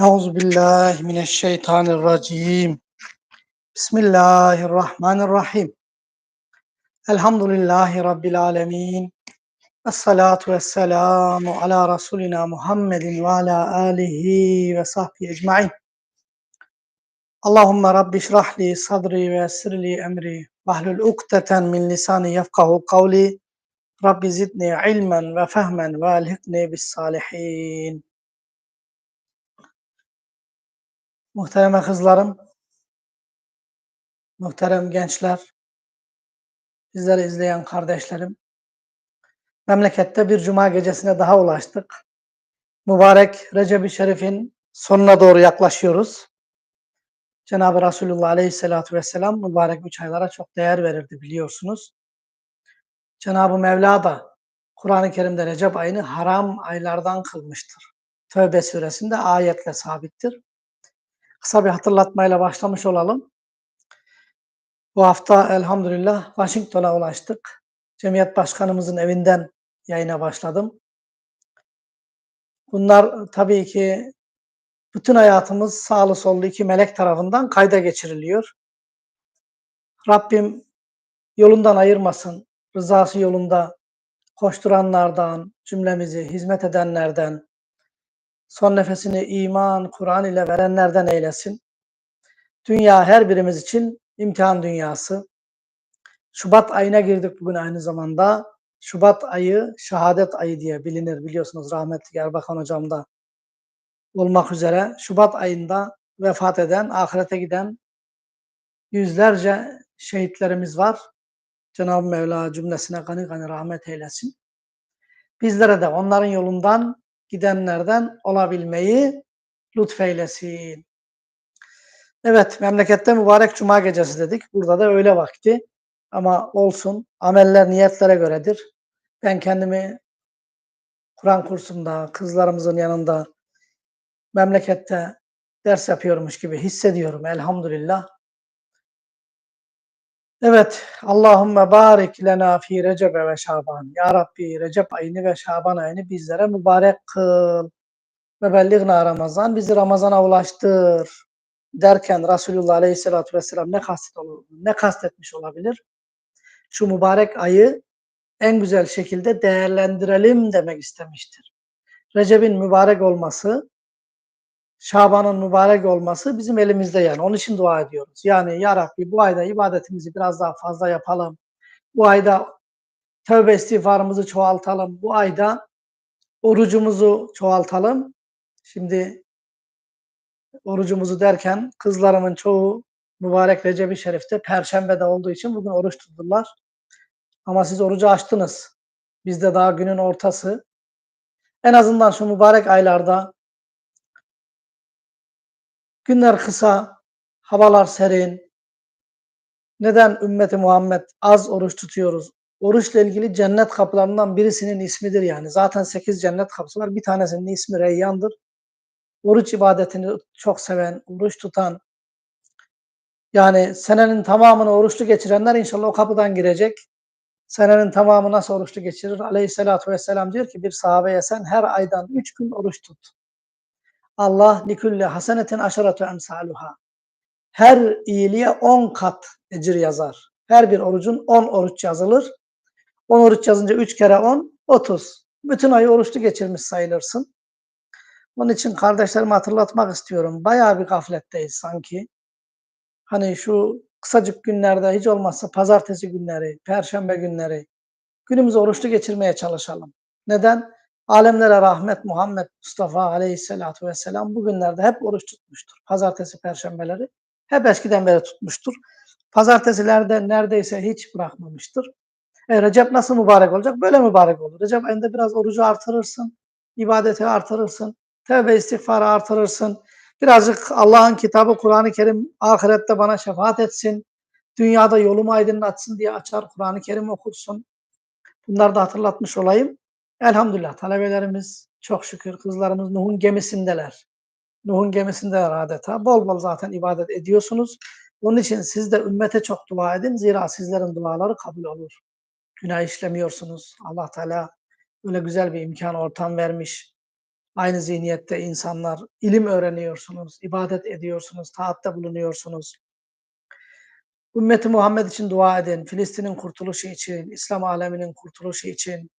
Euzubillahimineşşeytanirracim. Bismillahirrahmanirrahim. Elhamdülillahi Rabbil alemin. Esselatu vesselamu ala Resulina Muhammedin ve ala alihi ve sahbihi ecmain. Allahümme Rabbi şrahli sadri ve esirli emri. Vahlul ukteten min lisani yefkahu kavli. Rabbi zidni ilmen ve fehmen ve elhikni bis salihin. Muhtereme kızlarım, muhterem gençler, bizleri izleyen kardeşlerim, memlekette bir cuma gecesine daha ulaştık. Mübarek Recep-i Şerif'in sonuna doğru yaklaşıyoruz. Cenab-ı Resulullah Aleyhisselatü Vesselam mübarek üç aylara çok değer verirdi biliyorsunuz. Cenab-ı Mevla da Kur'an-ı Kerim'de Recep ayını haram aylardan kılmıştır. Tövbe suresinde ayetle sabittir. Kısa bir hatırlatmayla başlamış olalım. Bu hafta elhamdülillah Washington'a ulaştık. Cemiyet Başkanımızın evinden yayına başladım. Bunlar tabii ki bütün hayatımız sağlı sollu iki melek tarafından kayda geçiriliyor. Rabbim yolundan ayırmasın, rızası yolunda koşturanlardan, cümlemizi hizmet edenlerden, son nefesini iman, Kur'an ile verenlerden eylesin. Dünya her birimiz için imtihan dünyası. Şubat ayına girdik bugün aynı zamanda. Şubat ayı şehadet ayı diye bilinir biliyorsunuz rahmetli Erbakan hocam da olmak üzere. Şubat ayında vefat eden, ahirete giden yüzlerce şehitlerimiz var. Cenab-ı Mevla cümlesine gani gani rahmet eylesin. Bizlere de onların yolundan gidenlerden olabilmeyi lütfeylesin. Evet, memlekette mübarek cuma gecesi dedik. Burada da öğle vakti. Ama olsun, ameller niyetlere göredir. Ben kendimi Kur'an kursunda, kızlarımızın yanında, memlekette ders yapıyormuş gibi hissediyorum elhamdülillah. Evet, Allahümme barik lena fi Recebe ve Şaban. Ya Rabbi Recep ayını ve Şaban ayını bizlere mübarek kıl. Ve belliğna Ramazan, bizi Ramazan'a ulaştır derken Resulullah Aleyhisselatü Vesselam ne, kastet ne kastetmiş olabilir? Şu mübarek ayı en güzel şekilde değerlendirelim demek istemiştir. Recep'in mübarek olması, Şaban'ın mübarek olması bizim elimizde yani. Onun için dua ediyoruz. Yani Ya Rabbi bu ayda ibadetimizi biraz daha fazla yapalım. Bu ayda tövbe istiğfarımızı çoğaltalım. Bu ayda orucumuzu çoğaltalım. Şimdi orucumuzu derken kızlarımın çoğu mübarek Recep-i Şerif'te Perşembe'de olduğu için bugün oruç tuttular. Ama siz orucu açtınız. Bizde daha günün ortası. En azından şu mübarek aylarda günler kısa, havalar serin. Neden ümmeti Muhammed az oruç tutuyoruz? Oruçla ilgili cennet kapılarından birisinin ismidir yani. Zaten sekiz cennet kapısı var. Bir tanesinin ismi Reyyan'dır oruç ibadetini çok seven, oruç tutan, yani senenin tamamını oruçlu geçirenler inşallah o kapıdan girecek. Senenin tamamı nasıl oruçlu geçirir? Aleyhisselatü vesselam diyor ki bir sahabeye sen her aydan üç gün oruç tut. Allah likulli hasenetin aşaratu emsaluha. Her iyiliğe on kat ecir yazar. Her bir orucun on oruç yazılır. On oruç yazınca üç kere on, otuz. Bütün ayı oruçlu geçirmiş sayılırsın. Onun için kardeşlerime hatırlatmak istiyorum. Bayağı bir gafletteyiz sanki. Hani şu kısacık günlerde hiç olmazsa pazartesi günleri, perşembe günleri günümüzü oruçlu geçirmeye çalışalım. Neden? Alemlere rahmet Muhammed Mustafa aleyhissalatu vesselam bu günlerde hep oruç tutmuştur. Pazartesi, perşembeleri hep eskiden beri tutmuştur. Pazartesilerde neredeyse hiç bırakmamıştır. E, Recep nasıl mübarek olacak? Böyle mübarek olur. Recep ayında biraz orucu artırırsın, ibadeti artırırsın, tevbe istiğfarı artırırsın. Birazcık Allah'ın kitabı Kur'an-ı Kerim ahirette bana şefaat etsin. Dünyada yolumu aydınlatsın diye açar Kur'an-ı Kerim okursun. Bunları da hatırlatmış olayım. Elhamdülillah talebelerimiz çok şükür kızlarımız Nuh'un gemisindeler. Nuh'un gemisindeler adeta. Bol bol zaten ibadet ediyorsunuz. Onun için siz de ümmete çok dua edin. Zira sizlerin duaları kabul olur. Günah işlemiyorsunuz. Allah Teala öyle güzel bir imkan ortam vermiş. Aynı zihniyette insanlar ilim öğreniyorsunuz, ibadet ediyorsunuz, taatte bulunuyorsunuz. Ümmeti Muhammed için dua edin, Filistin'in kurtuluşu için, İslam aleminin kurtuluşu için,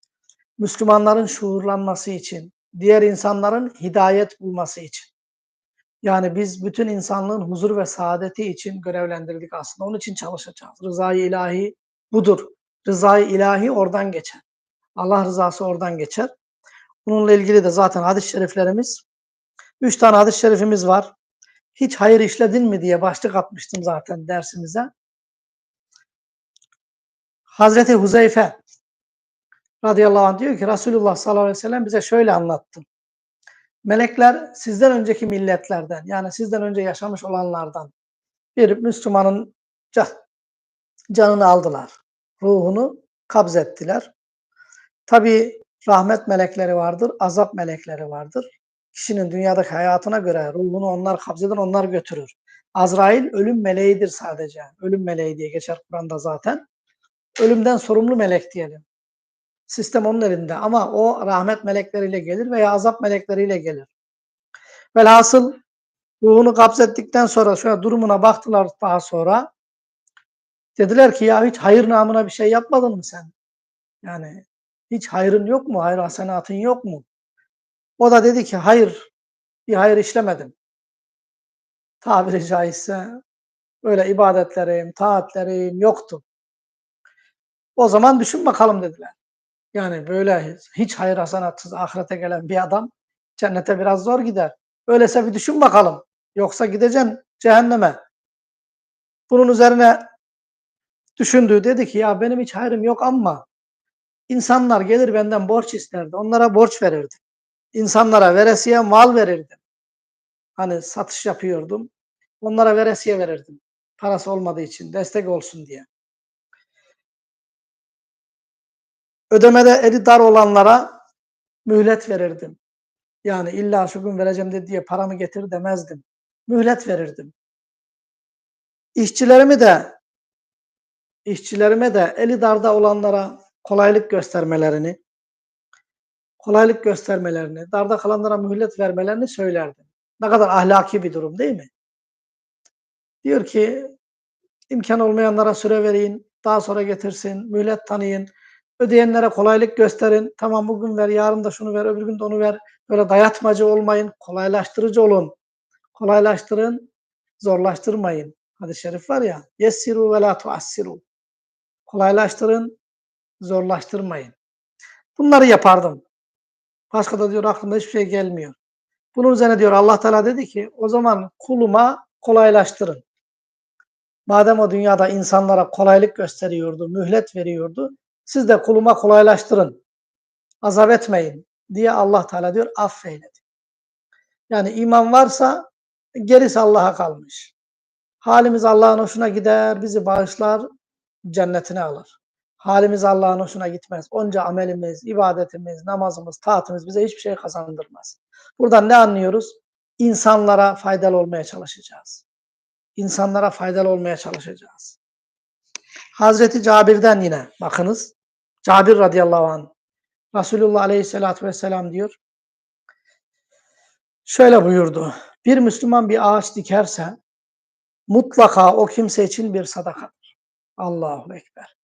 Müslümanların şuurlanması için, diğer insanların hidayet bulması için. Yani biz bütün insanlığın huzur ve saadeti için görevlendirildik aslında. Onun için çalışacağız. Rızayı ilahi budur. Rızayı ilahi oradan geçer. Allah rızası oradan geçer. Bununla ilgili de zaten hadis-i şeriflerimiz, üç tane hadis-i şerifimiz var. Hiç hayır işledin mi diye başlık atmıştım zaten dersimize. Hazreti Huzeyfe radıyallahu anh diyor ki Resulullah sallallahu aleyhi ve sellem bize şöyle anlattı. Melekler sizden önceki milletlerden yani sizden önce yaşamış olanlardan bir Müslümanın canını aldılar. Ruhunu kabzettiler. Tabi rahmet melekleri vardır, azap melekleri vardır. Kişinin dünyadaki hayatına göre ruhunu onlar kabzeder, onlar götürür. Azrail ölüm meleğidir sadece. Ölüm meleği diye geçer Kur'an'da zaten. Ölümden sorumlu melek diyelim. Sistem onun elinde ama o rahmet melekleriyle gelir veya azap melekleriyle gelir. Velhasıl ruhunu kabzettikten sonra şöyle durumuna baktılar daha sonra. Dediler ki ya hiç hayır namına bir şey yapmadın mı sen? Yani hiç hayrın yok mu? Hayır hasenatın yok mu? O da dedi ki hayır bir hayır işlemedim. Tabiri caizse öyle ibadetlerim, taatlerim yoktu. O zaman düşün bakalım dediler. Yani böyle hiç hayır hasanatsız ahirete gelen bir adam cennete biraz zor gider. Öyleyse bir düşün bakalım. Yoksa gideceksin cehenneme. Bunun üzerine düşündü. Dedi ki ya benim hiç hayrım yok ama insanlar gelir benden borç isterdi. Onlara borç verirdim. İnsanlara veresiye mal verirdim. Hani satış yapıyordum. Onlara veresiye verirdim. Parası olmadığı için destek olsun diye. Ödemede eli dar olanlara mühlet verirdim. Yani illa şu gün vereceğim de diye paramı getir demezdim. Mühlet verirdim. İşçilerimi de işçilerime de eli darda olanlara kolaylık göstermelerini, kolaylık göstermelerini, darda kalanlara mühlet vermelerini söylerdim. Ne kadar ahlaki bir durum değil mi? Diyor ki imkan olmayanlara süre verin, daha sonra getirsin, mühlet tanıyın, ödeyenlere kolaylık gösterin. Tamam bugün ver, yarın da şunu ver, öbür gün de onu ver. Böyle dayatmacı olmayın, kolaylaştırıcı olun. Kolaylaştırın, zorlaştırmayın. Hadis-i şerif var ya, yessiru ve la tuassiru. Kolaylaştırın, zorlaştırmayın. Bunları yapardım. Başka da diyor aklımda hiçbir şey gelmiyor. Bunun üzerine diyor Allah Teala dedi ki o zaman kuluma kolaylaştırın. Madem o dünyada insanlara kolaylık gösteriyordu, mühlet veriyordu, siz de kuluma kolaylaştırın. Azap etmeyin diye Allah Teala diyor affeyledi. Yani iman varsa gerisi Allah'a kalmış. Halimiz Allah'ın hoşuna gider, bizi bağışlar, cennetine alır. Halimiz Allah'ın hoşuna gitmez. Onca amelimiz, ibadetimiz, namazımız, taatimiz bize hiçbir şey kazandırmaz. Buradan ne anlıyoruz? İnsanlara faydalı olmaya çalışacağız. İnsanlara faydalı olmaya çalışacağız. Hazreti Cabir'den yine bakınız. Cabir radıyallahu anh. Resulullah aleyhissalatü vesselam diyor. Şöyle buyurdu. Bir Müslüman bir ağaç dikerse mutlaka o kimse için bir sadakadır. Allahu Ekber.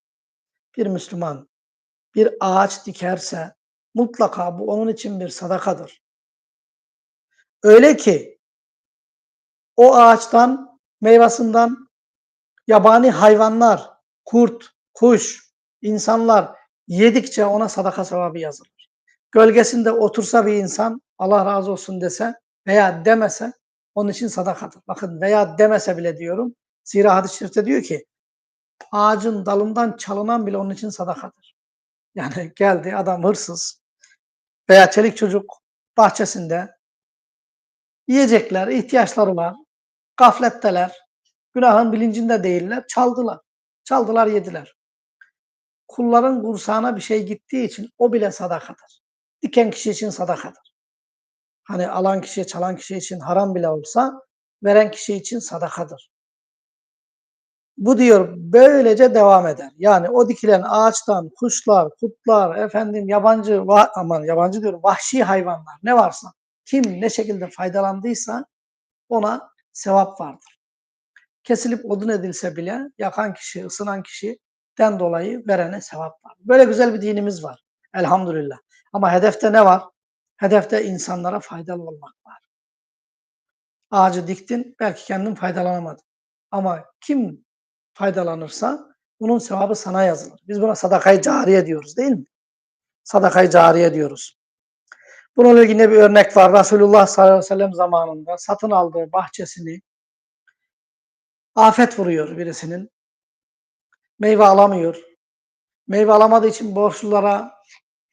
Bir Müslüman bir ağaç dikerse mutlaka bu onun için bir sadakadır. Öyle ki o ağaçtan, meyvasından yabani hayvanlar, kurt, kuş, insanlar yedikçe ona sadaka sevabı yazılır. Gölgesinde otursa bir insan Allah razı olsun dese veya demese onun için sadakadır. Bakın veya demese bile diyorum. Zira hadis-i şerifte diyor ki ağacın dalından çalınan bile onun için sadakadır. Yani geldi adam hırsız veya çelik çocuk bahçesinde yiyecekler, ihtiyaçları var, gafletteler, günahın bilincinde değiller, çaldılar. Çaldılar, yediler. Kulların kursağına bir şey gittiği için o bile sadakadır. Diken kişi için sadakadır. Hani alan kişiye, çalan kişi için haram bile olsa veren kişi için sadakadır. Bu diyor böylece devam eder. Yani o dikilen ağaçtan kuşlar, kurtlar, efendim yabancı, aman yabancı diyorum vahşi hayvanlar ne varsa Kim ne şekilde faydalandıysa ona sevap vardır. Kesilip odun edilse bile yakan kişi, ısınan kişiden dolayı verene sevap var. Böyle güzel bir dinimiz var. Elhamdülillah. Ama hedefte ne var? Hedefte insanlara faydalı olmak var. Ağacı diktin, belki kendin faydalanamadın. Ama kim faydalanırsa bunun sevabı sana yazılır. Biz buna sadakayı cariye diyoruz değil mi? Sadakayı cariye diyoruz. Bununla ilgili bir örnek var. Resulullah sallallahu aleyhi ve sellem zamanında satın aldığı bahçesini afet vuruyor birisinin. Meyve alamıyor. Meyve alamadığı için borçlulara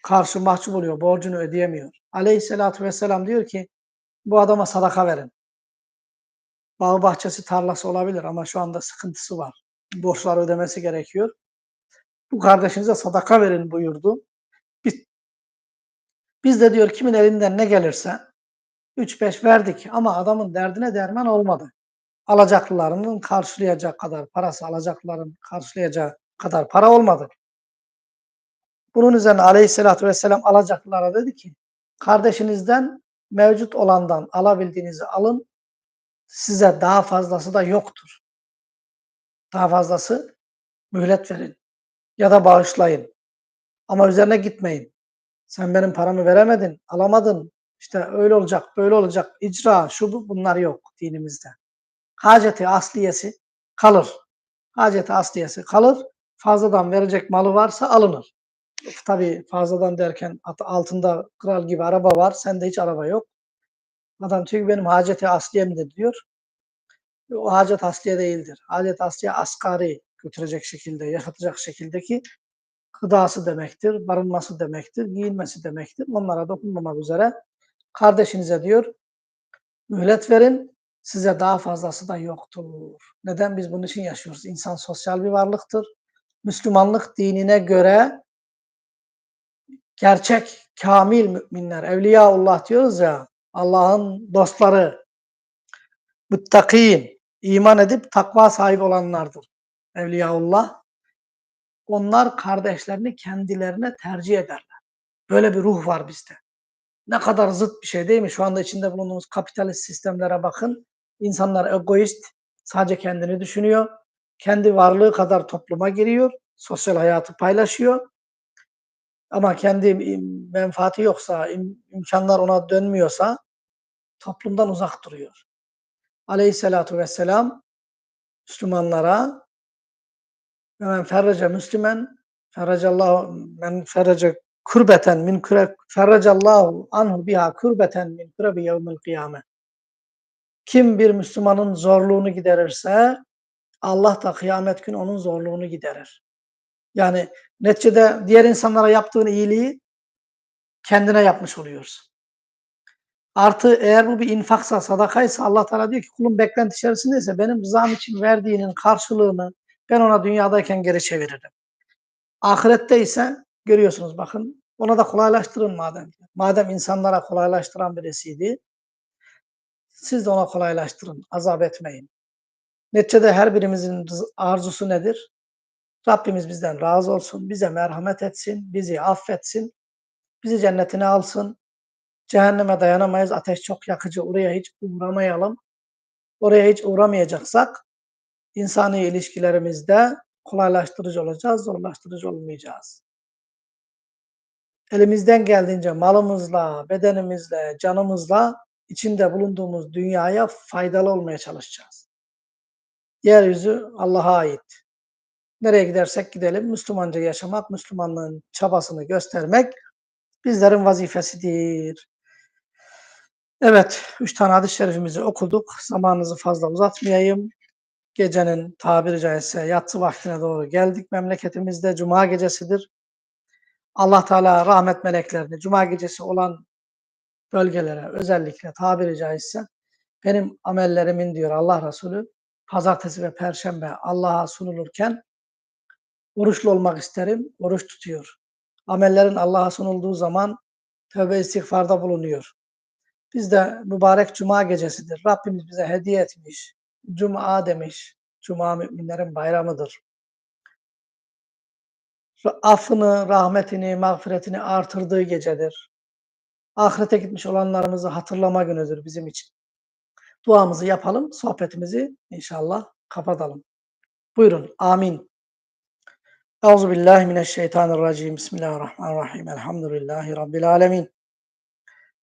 karşı mahcup oluyor. Borcunu ödeyemiyor. Aleyhisselatü vesselam diyor ki bu adama sadaka verin. Bağ bahçesi tarlası olabilir ama şu anda sıkıntısı var. Borçları ödemesi gerekiyor. Bu kardeşinize sadaka verin buyurdu. Biz, biz de diyor kimin elinden ne gelirse 3-5 verdik ama adamın derdine derman olmadı. Alacaklılarının karşılayacak kadar parası, alacaklıların karşılayacağı kadar para olmadı. Bunun üzerine aleyhissalatü vesselam alacaklılara dedi ki kardeşinizden mevcut olandan alabildiğinizi alın size daha fazlası da yoktur. Daha fazlası mühlet verin ya da bağışlayın. Ama üzerine gitmeyin. Sen benim paramı veremedin, alamadın. İşte öyle olacak, böyle olacak. İcra, şu bu bunlar yok dinimizde. Haceti asliyesi kalır. Haceti asliyesi kalır. Fazladan verecek malı varsa alınır. Tabii fazladan derken altında kral gibi araba var, sende hiç araba yok. Adam çünkü benim haceti asliyemdir diyor. O hacet asliye değildir. Hacet asliye asgari götürecek şekilde, yaşatacak şekildeki gıdası demektir, barınması demektir, giyinmesi demektir. Onlara dokunmamak üzere kardeşinize diyor mühlet verin, size daha fazlası da yoktur. Neden biz bunun için yaşıyoruz? İnsan sosyal bir varlıktır. Müslümanlık dinine göre gerçek, kamil müminler, evliyaullah diyoruz ya, Allah'ın dostları, müttakin, iman edip takva sahibi olanlardır. Evliyaullah. Onlar kardeşlerini kendilerine tercih ederler. Böyle bir ruh var bizde. Ne kadar zıt bir şey değil mi? Şu anda içinde bulunduğumuz kapitalist sistemlere bakın. İnsanlar egoist, sadece kendini düşünüyor. Kendi varlığı kadar topluma giriyor. Sosyal hayatı paylaşıyor. Ama kendi menfaati yoksa, imkanlar ona dönmüyorsa toplumdan uzak duruyor. Aleyhisselatu vesselam Müslümanlara men ferrece Müslümen ferracallahu men ferrece kurbeten min kure ferracallahu anhu biha kurbeten min kurebi yevmil kıyame. Kim bir Müslümanın zorluğunu giderirse Allah da kıyamet günü onun zorluğunu giderir. Yani neticede diğer insanlara yaptığın iyiliği kendine yapmış oluyorsun. Artı eğer bu bir infaksa, sadakaysa Allah Teala diyor ki kulun beklenti içerisindeyse benim rızam için verdiğinin karşılığını ben ona dünyadayken geri çeviririm. Ahirette ise görüyorsunuz bakın ona da kolaylaştırın madem. Madem insanlara kolaylaştıran birisiydi siz de ona kolaylaştırın. Azap etmeyin. Neticede her birimizin arzusu nedir? Rabbimiz bizden razı olsun, bize merhamet etsin, bizi affetsin, bizi cennetine alsın. Cehenneme dayanamayız, ateş çok yakıcı, oraya hiç uğramayalım. Oraya hiç uğramayacaksak insani ilişkilerimizde kolaylaştırıcı olacağız, zorlaştırıcı olmayacağız. Elimizden geldiğince malımızla, bedenimizle, canımızla içinde bulunduğumuz dünyaya faydalı olmaya çalışacağız. Yeryüzü Allah'a ait. Nereye gidersek gidelim Müslümanca yaşamak, Müslümanlığın çabasını göstermek bizlerin vazifesidir. Evet, üç tane hadis-i şerifimizi okuduk. Zamanınızı fazla uzatmayayım. Gecenin tabiri caizse yatsı vaktine doğru geldik. Memleketimizde cuma gecesidir. Allah Teala rahmet meleklerini cuma gecesi olan bölgelere özellikle tabiri caizse benim amellerimin diyor Allah Resulü pazartesi ve perşembe Allah'a sunulurken oruçlu olmak isterim, oruç tutuyor. Amellerin Allah'a sunulduğu zaman tövbe istiğfarda bulunuyor. Biz de mübarek cuma gecesidir. Rabbimiz bize hediye etmiş. Cuma demiş. Cuma müminlerin bayramıdır. Affını, rahmetini, mağfiretini artırdığı gecedir. Ahirete gitmiş olanlarımızı hatırlama günüdür bizim için. Duamızı yapalım, sohbetimizi inşallah kapatalım. Buyurun, amin. Euzu billahi mineşşeytanirracim. Bismillahirrahmanirrahim. Elhamdülillahi rabbil alamin.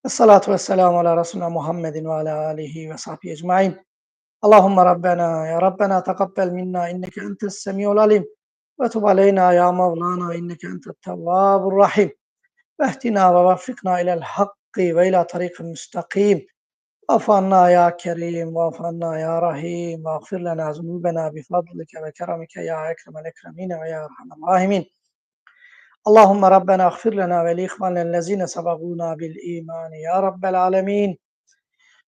Essalatu vesselamu ala Resulina Muhammedin ve ala alihi ve sahbihi ecmaîn. Allahümme Rabbena ya Rabbena takabbel minna inneke entes semiyul alim ve tub aleyna ya Mevlana inneke entet tevvabur rahim. Vehdina ve vaffikna ilel hakki ve ila tariqin müstakim. Afanna ya Kerim ve afanna ya Rahim ve agfir lana zunubena bi fadlike ve keramike ya ekremel ekremine ve ya erhamer rahimin. Agfir lana ve li ihvanellezine sabaguna bil imani ya Rabbel alemin.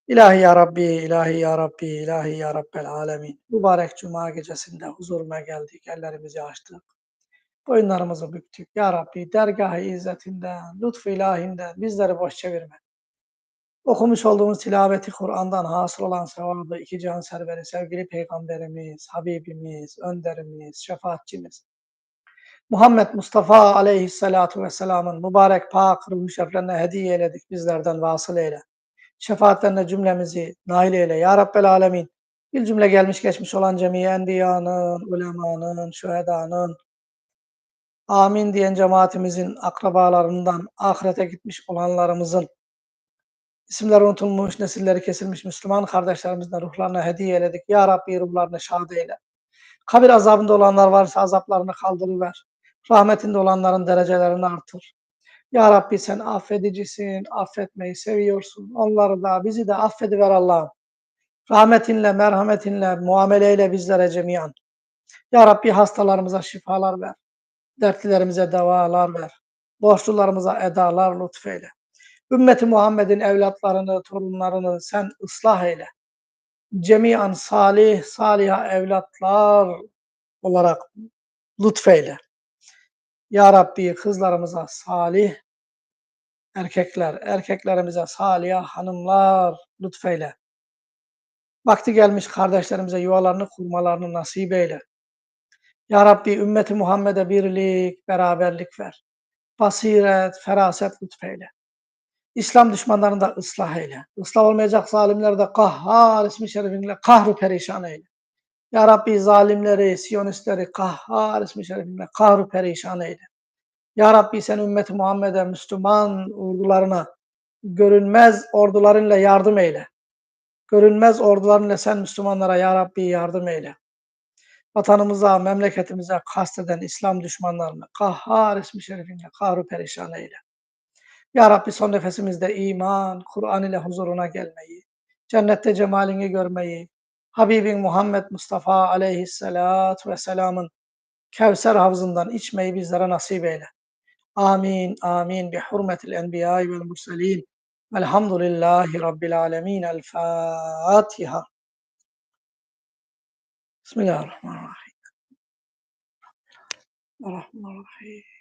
İlahi ya Rabbi, ilahi ya Rabbi, ilahi ya Rabbel alemin. Mübarek Cuma gecesinde huzuruna geldik, ellerimizi açtık. Boyunlarımızı büktük. Ya Rabbi dergah-ı izzetinden, lütfu ilahinden bizleri boş çevirme. Okumuş olduğumuz tilaveti Kur'an'dan hasıl olan sevabı iki can serveri sevgili Peygamberimiz, Habibimiz, Önderimiz, Şefaatçimiz, Muhammed Mustafa aleyhissalatu vesselamın mübarek pak ruhu şeriflerine hediye eyledik bizlerden vasıl eyle. Şefaatlerine cümlemizi nail eyle ya Rabbel alemin. Bir cümle gelmiş geçmiş olan cemiye enbiyanın, ulemanın, şühedanın, amin diyen cemaatimizin akrabalarından ahirete gitmiş olanlarımızın isimleri unutulmuş, nesilleri kesilmiş Müslüman kardeşlerimizin ruhlarına hediye eyledik. Ya Rabbi ruhlarını şad eyle. Kabir azabında olanlar varsa azaplarını kaldırıver. Rahmetinde olanların derecelerini artır. Ya Rabbi sen affedicisin, affetmeyi seviyorsun. Onları da bizi de affediver Allah'ım. Rahmetinle, merhametinle, muameleyle bizlere cemiyan. Ya Rabbi hastalarımıza şifalar ver. Dertlilerimize devalar ver. Borçlularımıza edalar lütfeyle. Ümmeti Muhammed'in evlatlarını, torunlarını sen ıslah eyle. Cemiyan salih, saliha evlatlar olarak lütfeyle. Ya Rabbi kızlarımıza salih erkekler, erkeklerimize salih hanımlar lütfeyle. Vakti gelmiş kardeşlerimize yuvalarını kurmalarını nasip eyle. Ya Rabbi ümmeti Muhammed'e birlik, beraberlik ver. Basiret, feraset lütfeyle. İslam düşmanlarını da ıslah eyle. Islah olmayacak zalimleri de kahhar ismi şerifinle kahru perişan eyle. Ya Rabbi zalimleri, siyonistleri kahhar ismi şerifinle kahru perişan eyle. Ya Rabbi sen ümmeti Muhammed'e, Müslüman ordularına görünmez ordularınla yardım eyle. Görünmez ordularınla sen Müslümanlara Ya Rabbi yardım eyle. Vatanımıza, memleketimize kasteden İslam düşmanlarını kahhar ismi şerifinle kahru perişan eyle. Ya Rabbi son nefesimizde iman, Kur'an ile huzuruna gelmeyi, cennette cemalini görmeyi, Habibin Muhammed Mustafa aleyhissalatu vesselamın Kevser havzından içmeyi bizlere nasip eyle. Amin, amin. Bi hurmetil enbiyai vel murselin. Velhamdülillahi Rabbil alemin. El Fatiha. Bismillahirrahmanirrahim. Bismillahirrahmanirrahim.